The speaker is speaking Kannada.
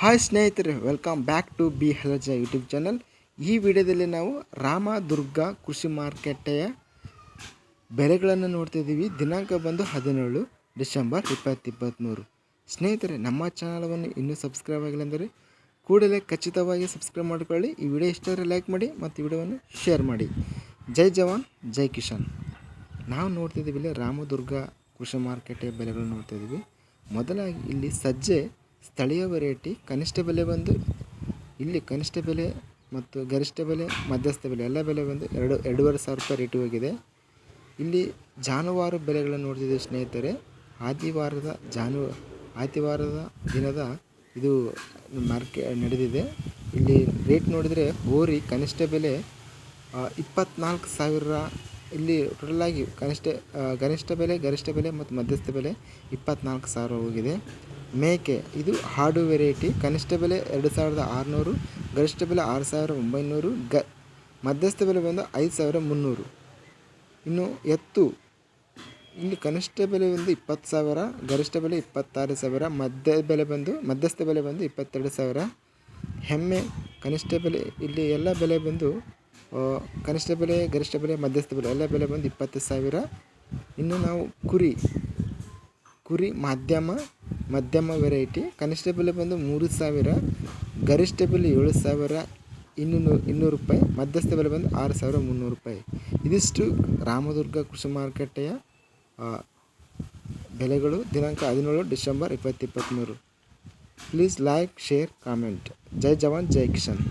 ಹಾಯ್ ಸ್ನೇಹಿತರೆ ವೆಲ್ಕಮ್ ಬ್ಯಾಕ್ ಟು ಬಿ ಹಲಜ ಯೂಟ್ಯೂಬ್ ಚಾನಲ್ ಈ ವಿಡಿಯೋದಲ್ಲಿ ನಾವು ರಾಮದುರ್ಗ ಕೃಷಿ ಮಾರುಕಟ್ಟೆಯ ಬೆಲೆಗಳನ್ನು ನೋಡ್ತಿದ್ದೀವಿ ದಿನಾಂಕ ಬಂದು ಹದಿನೇಳು ಡಿಸೆಂಬರ್ ಇಪ್ಪತ್ತಿಪ್ಪತ್ತ್ಮೂರು ಸ್ನೇಹಿತರೆ, ನಮ್ಮ ಚಾನಲವನ್ನು ಇನ್ನೂ ಸಬ್ಸ್ಕ್ರೈಬ್ ಆಗಿಲ್ಲ ಅಂದರೆ ಕೂಡಲೇ ಖಚಿತವಾಗಿ ಸಬ್ಸ್ಕ್ರೈಬ್ ಮಾಡಿಕೊಳ್ಳಿ. ಈ ವಿಡಿಯೋ ಇಷ್ಟ ಲೈಕ್ ಮಾಡಿ ಮತ್ತು ಈ ವಿಡಿಯೋವನ್ನು ಶೇರ್ ಮಾಡಿ. ಜೈ ಜವಾನ್, ಜೈ ಕಿಶನ್ ನಾವು ನೋಡ್ತಿದ್ದೀವಿ ಇಲ್ಲಿ ರಾಮದುರ್ಗ ಕೃಷಿ ಮಾರುಕಟ್ಟೆಯ ಬೆಲೆಗಳನ್ನು ನೋಡ್ತಿದ್ದೀವಿ ಮೊದಲಾಗಿ ಇಲ್ಲಿ ಸಜ್ಜೆ ಸ್ಥಳೀಯ ವೆರೈಟಿ ಕನಿಷ್ಠ ಬೆಲೆ ಬಂದು ಇಲ್ಲಿ ಕನಿಷ್ಠ ಬೆಲೆ ಮತ್ತು ಗರಿಷ್ಠ ಬೆಲೆ, ಮಧ್ಯಸ್ಥ ಬೆಲೆ ಎಲ್ಲ ಬೆಲೆ ಬಂದು ಎರಡು, ಎರಡೂವರೆ ಸಾವಿರ ರೂಪಾಯಿ ರೇಟು ಹೋಗಿದೆ. ಇಲ್ಲಿ ಜಾನುವಾರು ಬೆಲೆಗಳನ್ನು ನೋಡ್ತಿದ್ದೀವಿ ಸ್ನೇಹಿತರೆ. ಆದಿವಾರದ ಜಾನು ಆದಿವಾರದ ದಿನದ ಇದು ಮಾರ್ಕೆ ನಡೆದಿದೆ. ಇಲ್ಲಿ ರೇಟ್ ನೋಡಿದರೆ ಹೋರಿ ಕನಿಷ್ಠ ಬೆಲೆ ಇಪ್ಪತ್ನಾಲ್ಕು ಸಾವಿರ, ಇಲ್ಲಿ ಆಗಿ ಕನಿಷ್ಠ ಗರಿಷ್ಠ ಬೆಲೆ ಗರಿಷ್ಠ ಬೆಲೆ ಮತ್ತು ಮಧ್ಯಸ್ಥ ಬೆಲೆ ಇಪ್ಪತ್ನಾಲ್ಕು ಸಾವಿರ ಹೋಗಿದೆ. ಮೇಕೆ. ಇದು ಹಾಡು ವೆರೈಟಿ. ಕನಿಷ್ಠ ಬೆಲೆ ಎರಡು ಸಾವಿರದ ಆರುನೂರು, ಗರಿಷ್ಠ ಬೆಲೆ ಆರು ಸಾವಿರ ಒಂಬೈನೂರು, ಗ, ಮಧ್ಯಸ್ಥ ಬೆಲೆ ಬಂದು ಐದು ಸಾವಿರ ಮುನ್ನೂರು. ಇನ್ನು ಎತ್ತು. ಇಲ್ಲಿ ಕನಿಷ್ಠ ಬೆಲೆ ಬಂದು ಇಪ್ಪತ್ತು ಸಾವಿರ, ಗರಿಷ್ಠ ಬೆಲೆ ಇಪ್ಪತ್ತಾರು ಸಾವಿರ, ಮಧ್ಯ ಬೆಲೆ ಬಂದು, ಮಧ್ಯಸ್ಥ ಬೆಲೆ ಬಂದು ಇಪ್ಪತ್ತೆರಡು ಸಾವಿರ. ಹೆಮ್ಮೆ. ಕನಿಷ್ಠ ಬೆಲೆ, ಇಲ್ಲಿ ಎಲ್ಲ ಬೆಲೆ ಬಂದು ಕನಿಷ್ಠ ಬೆಲೆ, ಗರಿಷ್ಠ ಬೆಲೆ, ಮಧ್ಯಸ್ಥ ಬೆಲೆ, ಎಲ್ಲ ಬೆಲೆ ಬಂದು ಇಪ್ಪತ್ತು ಸಾವಿರ. ಇನ್ನು ನಾವು ಕುರಿ. ಕುರಿ ಮಾಧ್ಯಮ. ಮಧ್ಯಮ ವೆರೈಟಿ ಕನಿಷ್ಠ ಬೆಲೆ ಬಂದು ಮೂರು ಸಾವಿರ, ಗರಿಷ್ಠ ಬೆಲೆ ಏಳು ಸಾವಿರ, ಇನ್ನೂರು ಇನ್ನೂರು ರೂಪಾಯಿ. ಮಧ್ಯಸ್ಥ ಬೆಲೆ ಬಂದು ಆರು ಸಾವಿರ ಮುನ್ನೂರು ರೂಪಾಯಿ. ಇದಿಷ್ಟು ರಾಮದುರ್ಗ ಕೃಷಿ ಮಾರುಕಟ್ಟೆಯ ಬೆಲೆಗಳು. ದಿನಾಂಕ ಹದಿನೇಳು ಡಿಸೆಂಬರ್ ಇಪ್ಪತ್ತಿಪ್ಪತ್ತ್ಮೂರು ಪ್ಲೀಸ್ ಲೈಕ್, ಶೇರ್, ಕಾಮೆಂಟ್. ಜೈ ಜವಾನ್, ಜೈ ಕಿಶನ್